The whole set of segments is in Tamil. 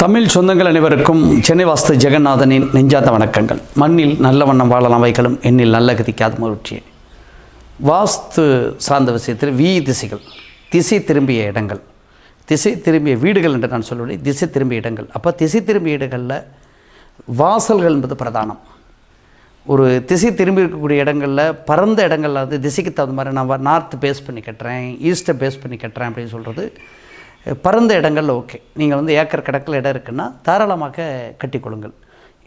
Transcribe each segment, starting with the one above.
தமிழ் சொந்தங்கள் அனைவருக்கும் சென்னை வாஸ்து ஜெகநாதனின் நெஞ்சாத வணக்கங்கள். மண்ணில் நல்ல வண்ணம் வாழலாம் வைகளும் எண்ணில் நல்ல கதிக்காத மகிழ்ச்சியே. வாஸ்து சார்ந்த விஷயத்தில் வீ திசைகள் திசை திரும்பிய இடங்கள். திசை திரும்பிய வீடுகள் என்று நான் சொல்லுவேன் திசை திரும்பிய இடங்கள். அப்போ திசை திரும்பிய இடங்களில் வாசல்கள் என்பது பிரதானம். ஒரு திசை திரும்பி இருக்கக்கூடிய இடங்களில் பரந்த இடங்கள்ல வந்து திசைக்கு தகுந்த மாதிரி நான் நார்த்து பேஸ் பண்ணி கட்டுறேன் ஈஸ்ட்டை பேஸ் பண்ணி கட்டுறேன் அப்படின்னு சொல்கிறது பரந்த இடங்களில் ஓகே. நீங்கள் வந்து ஏக்கர் கணக்கில் இடம் இருக்குன்னா தாராளமாக கட்டிக்கொள்ளுங்கள்.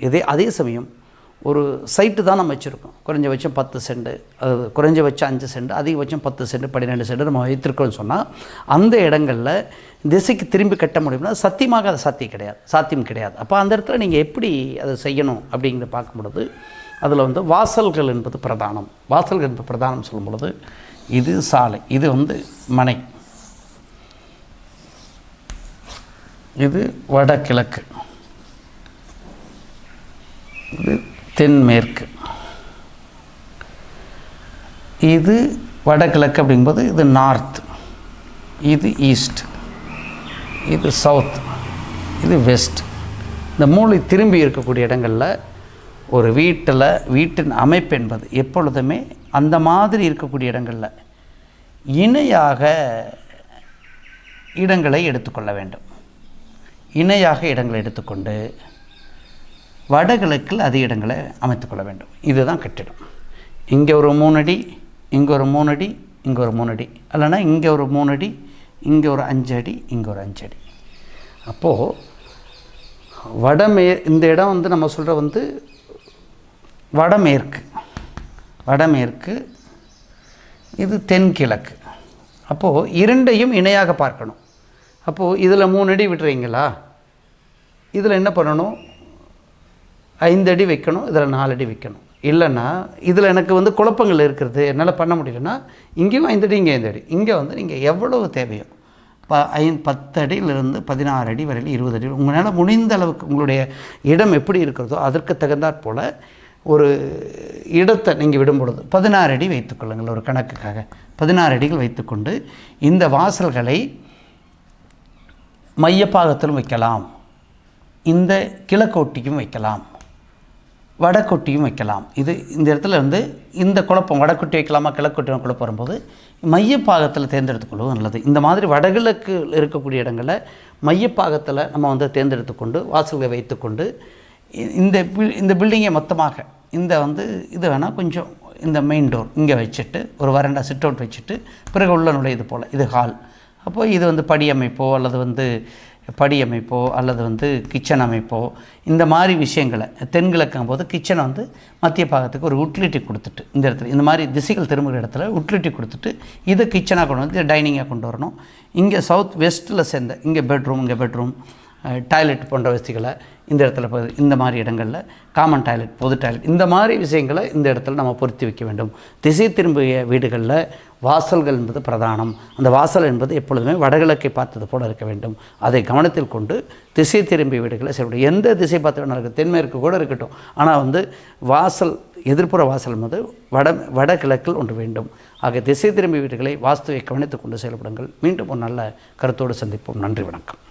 இதே அதே சமயம் ஒரு சைட்டு தான் நம்ம வச்சுருக்கோம். குறைஞ்சபட்சம் பத்து சென்ட் அது குறைஞ்சபட்சம் அஞ்சு சென்ட் அதிகபட்சம் பத்து சென்ட் பன்னிரெண்டு சென்ட் நம்ம வைத்திருக்கோம்னு சொன்னால் அந்த இடங்களில் திசைக்கு திரும்பி கட்ட முடியும்னா சத்தியமாக அது சாத்தியம் கிடையாது சாத்தியம் கிடையாது. அப்போ அந்த இடத்துல நீங்கள் எப்படி அதை செய்யணும் அப்படிங்கிறத பார்க்கும்பொழுது அதில் வந்து வாசல்கள் என்பது பிரதானம். வாசல்கள் என்பது பிரதானம் சொல்லும் பொழுது இது சாலை இது வந்து மனை. இது வடகிழக்கு. இது தென்மேற்கு. இது வடகிழக்கு அப்படிங்கும்போது இது நார்த். இது ஈஸ்ட். இது சவுத். இது வெஸ்ட். இந்த மூளை திரும்பி இருக்கக்கூடிய இடங்களில் ஒரு வீட்டில் வீட்டின் அமைப்பு என்பது எப்பொழுதுமே அந்த மாதிரி இருக்கக்கூடிய இடங்களில் இணையாக இடங்களை எடுத்துக்கொள்ள வேண்டும். இணையாக இடங்களை எடுத்துக்கொண்டு வடகிழக்கில் அதிக இடங்களை அமைத்துக்கொள்ள வேண்டும். இதுதான் கட்டிடம். இங்கே ஒரு மூணடி இங்கே ஒரு மூணடி இங்கே ஒரு மூணடி இல்லைன்னா இங்கே ஒரு மூணடி இங்கே ஒரு அஞ்சு அடி இங்கே ஒரு அஞ்சு அடி. அப்போது வடமே இந்த இடம் வந்து நம்ம சொல்கிற வந்து வடமேற்கு. வடமேற்கு இது தென்கிழக்கு. அப்போது இரண்டையும் இணையாக பார்க்கணும். அப்போது இதில் மூணு அடி விடுறீங்களா? இதில் என்ன பண்ணணும்? ஐந்து அடி வைக்கணும் இதில் நாலு அடி வைக்கணும். இல்லைன்னா இதில் எனக்கு வந்து குழப்பங்கள் இருக்கிறது என்னால் பண்ண முடியலன்னா இங்கேயும் ஐந்து அடி இங்கே ஐந்து அடி இங்கே வந்து நீங்கள் எவ்வளவு தேவையோ ப ஐ பத்து அடியிலிருந்து பதினாறு அடி வரையில் இருபது அடி உங்களால் முடிந்த அளவுக்கு உங்களுடைய இடம் எப்படி இருக்கிறதோ அதற்கு தகுந்தாற் போல் ஒரு இடத்தை நீங்கள் விடும் பொழுது பதினாறு அடி வைத்துக்கொள்ளுங்கள் ஒரு கணக்குக்காக. பதினாறு அடிகள் வைத்துக்கொண்டு இந்த வாசல்களை மையப்பாகத்திலும் வைக்கலாம். இந்த கிழக்கோட்டியும் வைக்கலாம். வடக்கொட்டியும் வைக்கலாம். இது இந்த இடத்துல வந்து இந்த குழப்பம் வடக்கொட்டி வைக்கலாமா கிழக்கொட்டி குழப்பம் வரும்போது மையப்பாகத்தில் தேர்ந்தெடுத்துக்கொள்வது நல்லது. இந்த மாதிரி வடகிழக்கு இருக்கக்கூடிய இடங்களில் மையப்பாகத்தில் நம்ம வந்து தேர்ந்தெடுத்துக்கொண்டு வாசல்களை வைத்துக்கொண்டு இ- இந்த பில் இந்த பில்டிங்கை மொத்தமாக இந்த வந்து இது வேணால் கொஞ்சம் இந்த மெயின் டோர் இங்கே வச்சுட்டு ஒரு வரண்டா சிட் அவுட் வச்சுட்டு பிறகு உள்ள நுழையது போல். இது ஹால். அப்போ இது வந்து படி அமைப்போ அல்லது வந்து படி அமைப்போ அல்லது வந்து கிச்சன் அமைப்போ இந்த மாதிரி விஷயங்களை தென்கிழக்கும் போது கிச்சனை வந்து மத்திய பாகத்துக்கு ஒரு உட்லிட்டி கொடுத்துட்டு இந்த இடத்துல இந்த மாதிரி திசைகள் திரும்புகிற இடத்துல உட்லிட்டி கொடுத்துட்டு இதை கிச்சனாக கொண்டு வந்து டைனிங்காக கொண்டு வரணும். இங்கே சவுத் வெஸ்ட்டில் சேர்ந்த இங்கே பெட்ரூம் இங்கே பெட்ரூம் டாய்லெட் போன்ற வசதிகளை இந்த இடத்துல இந்த மாதிரி இடங்களில் காமன் டாய்லெட் பொது டாய்லெட் இந்த மாதிரி விஷயங்களை இந்த இடத்துல நம்ம பொருத்தி வைக்க வேண்டும். திசை திரும்பிய வீடுகளில் வாசல்கள் என்பது பிரதானம். அந்த வாசல் என்பது எப்பொழுதுமே வடகிழக்கை பார்த்தது போல இருக்க வேண்டும். அதை கவனத்தில் கொண்டு திசை திரும்பிய வீடுகளை செய்ய எந்த திசை பார்த்து வேணாலும் இருக்குது தென்மேற்கு கூட இருக்கட்டும். ஆனால் வந்து வாசல் எதிர்ப்புற வாசல் என்பது வட வடகிழக்கில் ஒன்று வேண்டும். ஆக திசை திரும்பிய வீடுகளை வாஸ்துவை கவனித்துக் கொண்டு செயல்படுங்கள். மீண்டும் ஒரு நல்ல கருத்தோடு சந்திப்போம். நன்றி வணக்கம்.